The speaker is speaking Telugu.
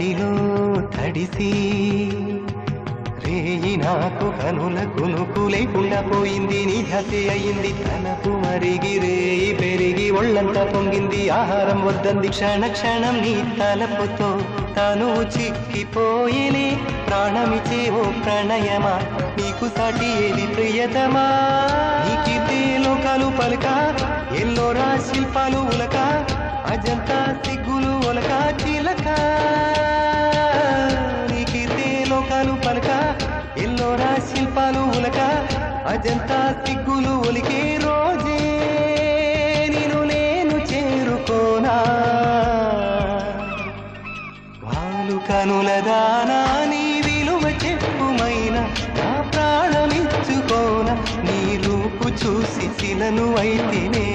తడిసి రేయి నాకు కనుల కునుకు లేకుండా పోయింది నిజసే అయింది. తనకు మరిగి రేయి పెరిగి ఒళ్ళంతా పొంగింది. ఆహారం వద్దంది క్షణ క్షణం నీ తలపుతో తను చిక్కిపోయేనే ప్రాణమిచే ఓ ప్రణయమా నీకు సాటి ఏది ప్రియతమా? నీకిదే లోకాలు పలక ఎల్లోరా శిల్పాలు ఉలక అజంతా సిగ్గులు ఒలక చిలకా. శ్లోకాలు పలక ఎల్లోరా శిల్పాలు ఉలక అజంతా సిగ్గులు ఒలికే రోజే నేను నేను చేరుకోనా. వాళ్ళు కనుల దానా నీ విలువ చెప్పుమైన నా ప్రాణమిచ్చుకోన నీ రూపు చూసి శిలను అయితేనే